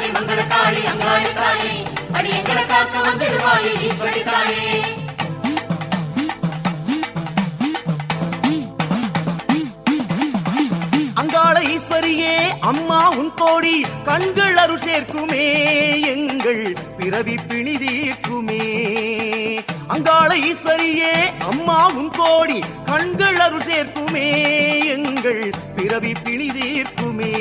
குங்குமக்காரி மங்களக்காளி அங்காளி தாயே அடி எங்களை காக்க வந்துடுவாயே ஈஸ்வரி தாயே அங்காள ஈஸ்வரியே அம்மா உன் கோடி கண்கள் அருள் சேர்க்குமே எங்கள் பிறவி பிணிதீர்க்குமே அங்காள ஈஸ்வரியே அம்மாவும் கோடி கண்கள் அருள் சேர்க்குமே எங்கள் பிறவி பிணி தீர்க்குமே.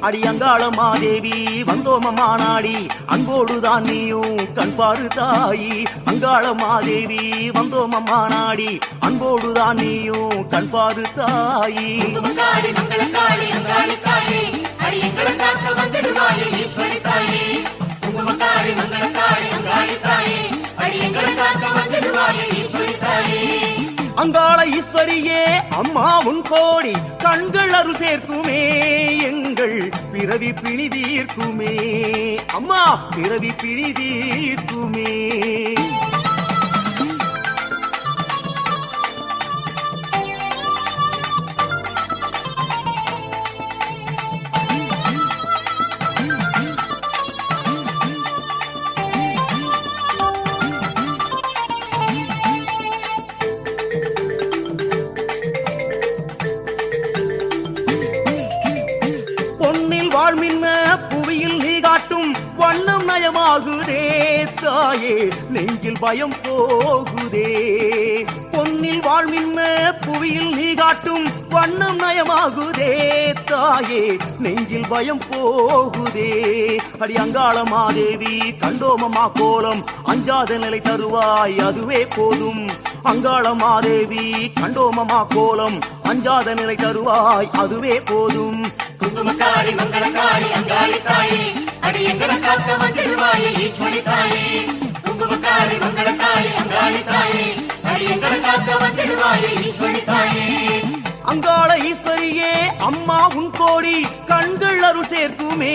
அடி அங்காள மாதேவி வந்தோம மாநாடி அன்போடுதான் நீயும் கண்பாரு தாயி. அங்காள மாதேவி வந்தோம மாநாடி அன்போடுதான் நீயும் கண்பாரு தாயி. அடி எங்களை காக்க வந்துடுவாயே ஈஸ்வரி தாயே குங்குமக்காரி மங்களக்காளி அங்காளி தாயே அம்மா உன் கோடி கண்கள் அரு சேர்க்குமே எங்கள் பிறவி பிணி தீர்க்குமே. அம்மா பிறவி பிணி தீர்க்குமே. தாயே நெஞ்சில் பயம் போகுதே. பொன்னில் வாழ்மின்ன புவியில் நீ காட்டும் வண்ணம் நயமாகுதே. தாயே நெஞ்சில் பயம் போகுதே. அடி அங்காள மாதேவி கண்டோமமா கோலம் அஞ்சாத நிலை தருவாய் அதுவே போதும். அங்காள மாதேவி கண்டோமமா கோலம் அஞ்சாத நிலை தருவாய் அதுவே போதும். குங்குமக்காரி மங்களக்காரி அங்காளி தாயே அடி எங்களை காக்க வந்துடுவாயே ஈஸ்வரி தாயே குங்குமக்காரி மங்களக்காளி அங்காளி தாயே அடி எங்களை காக்க வந்துடுவாயே ஈஸ்வரி தாயே அங்காள ஈஸ்வரியே அம்மா உன் கோடி கண்கள் அருள் சேர்க்குமே.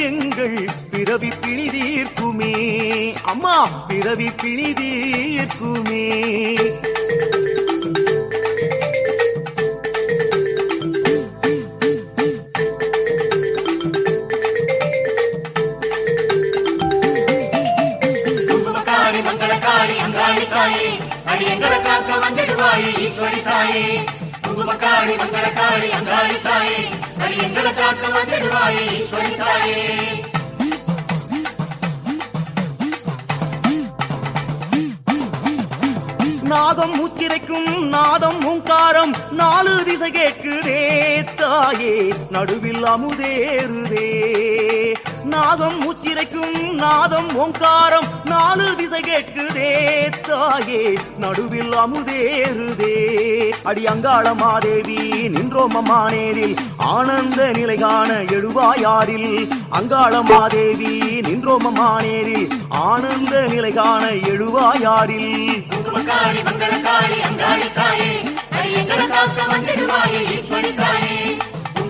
எங்கள் பிறவி பிணி தீர்க்குமே. அம்மா பிறவி பிணி குங்குமக்காரி மங்களக்காளி அங்காளி தாயே அடி எங்களை காக்க வந்துடுவாயே ஈஸ்வரி தாயே. நாதம் மூச்சிரைக்கும் நாதம் ஓங்காரம் நாலு திசை கேட்குதே தாயே நடுவில் அமுதேறுதே. நாதம் உச்சிரைக்கும் நாதம் ஓங்காரம் நாலு திசை கேட்குதே தாயே. நடுவில் அமுதேறுதே. அடி அங்காள மாதேவி நின்றோம் அம்மா நேரில் ஆனந்த நிலை காண எழுவாயாரில். அங்காள மாதேவி நின்றோம் அம்மா நேரில் ஆனந்த நிலை காண எழுவாயாரில். குங்குமக்காரி மங்களக்காளி அங்காளி தாயே அடி எங்களை காக்க வந்திடுவாயே ஈஸ்வரி தாயே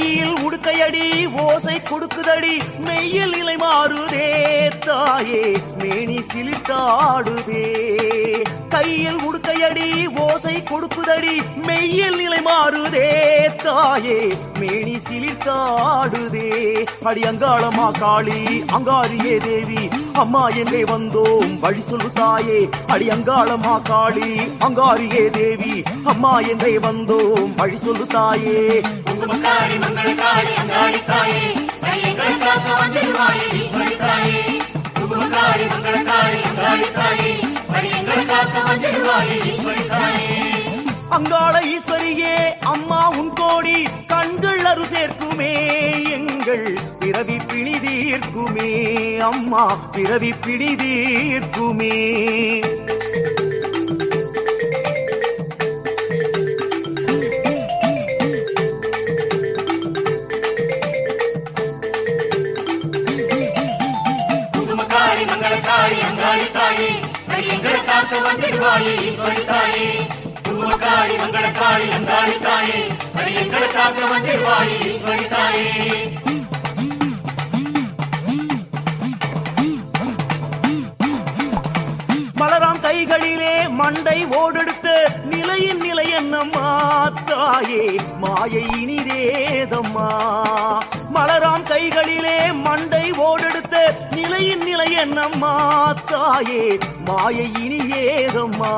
கையில் உடுக்கையடி ஓசை கொடுக்குதடி மெய்யில் இலை மாறுதே தாயே மேனி சிலிட்டாடுதே கையில் உடுக்கையடி ஓசை கொடுக்குதடி மெய்யில் நிலை மாறுதே தாயே மேனி சிலிர்த்தாடுதே. அடி அங்காளமா காளி அங்காரியே தேவி அம்மா என்றே வந்தோம் வழி சொல்லு தாயே. அடி அங்காளமா காளி அங்காரியே தேவி அம்மா என்றே வந்தோம் வழி சொல்லு தாயே. குங்குமக்காரி காளி அங்காளி தாயே அடி எங்களை காக்க வந்துடுவாயே அங்காள ஈஸ்வரியே அம்மா உன் கோடி கண்கள் அரு சேர்க்குமே எங்கள் பிறவி பிணி தீர்க்குமே அம்மா பிறவி பிணி தீர்க்குமே. குங்குமக்காரி அங்காளி தாயே அடி எங்களை காக்க வந்துடுவாயே ஈஸ்வரி தாயே குங்குமக்காரி மங்களக்காரி அங்காளி தாயே. அடி எங்களுக்காக காக்க வந்துடுவாயே ஈஸ்வரி தாயே. மலராம் கைகளிலே மண்டை ஓடெடுத்த நிலையின் நிலை என்னம்மா தாயே? மாயை இனிதேதம்மா. மலராம் கைகளிலே மண்டை ஓடெடுத்த நிலையின் நிலை என்னம்மா தாயே? மாயை இனி இனியேதம்மா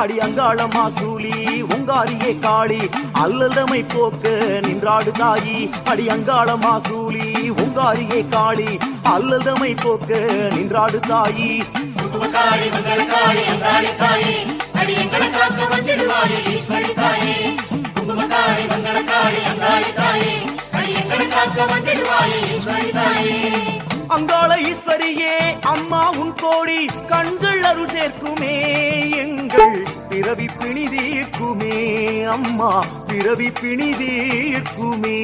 அடி அங்காளம்மா சூலி உங்காரியே காளி அல்லதமை போக்க நின்றாடு தாயி. அடி அங்காளம்மா சூலி உங்காரியே காளி அல்லதமை போக்க நின்றாடு தாயி. அங்காளி தாயே அடி எங்களை காக்க வந்துடுவாயே ஈஸ்வரி தாயே. குங்குமக்காரி மங்களக்காரி அங்காளி தாயே அடி எங்களை காக்க வந்துடுவாயே ஈஸ்வரி தாயே. அங்காள ஈஸ்வரியே அம்மா உன் கோடி கண்கள் சேர்க்குமே எங்கள் பிறவி பிணி தீர்க்குமே அம்மா பிறவி பிணி தீர்க்குமே.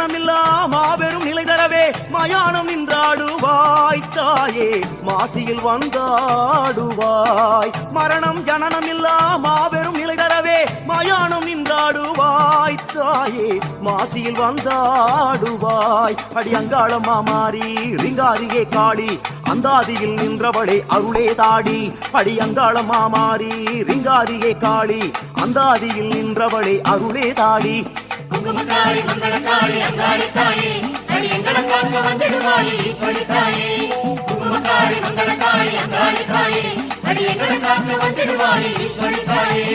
மரணம் மாபெரும் நிலை தரவே மயானம் நின்றாடுவாய் தாயே மாசியில் வந்தாடுவாய். மரணம் ஜனனமில்லா மாபெரும் நிலை தரவே மயானம் நின்றாடுவாய் தாயே மாசியில் வந்தாடுவாய். அடி அங்காளம்மா மாறி ரிங்காரியே காளி அந்தாதியில் நின்றவளே அருளே தாடி. அடி அங்காளம்மா மாறி ரிங்காரியே காளி அந்தாதியில் நின்றவளே அருளே தாடி. குங்குமக்காரி மங்களக்காரி அங்காளி தாயே அடி எங்களை காக்க வந்துடுவாயே ஈஸ்வரி தாயே குங்குமக்காரி மங்களக்காரி அங்காளி தாயே அடி எங்களை காக்க வந்துடுவாயே ஈஸ்வரி தாயே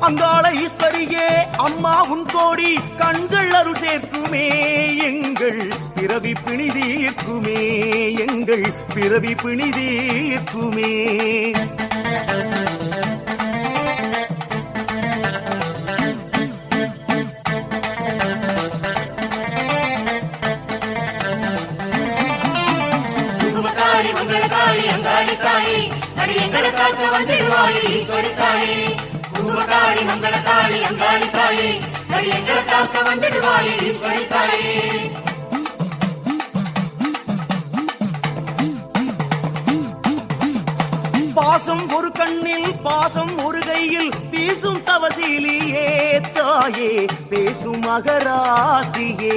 அங்காள ஈஸ்வரியே அம்மா உன் கோடி கண்கள் அருள் சேர்க்குமே. எங்கள் பிறவி பிணி தீர்க்குமே. எங்கள் பிறவி பிணி தீர்க்குமே. மங்களக்காரி அங்காளி தாயே அடி எங்களை காக்க வந்துடுவாயே ஈஸ்வரி தாயே. மங்கள தாளி அங்காளி தாயே. அடி எங்களை காக்க வந்துடுவாயே ஈஸ்வரி தாயே. பாசம் ஒரு கண்ணில் பாசம் ஒரு கையில் பேசும் தவசீலியே தாயே. பேசும் மகராசியே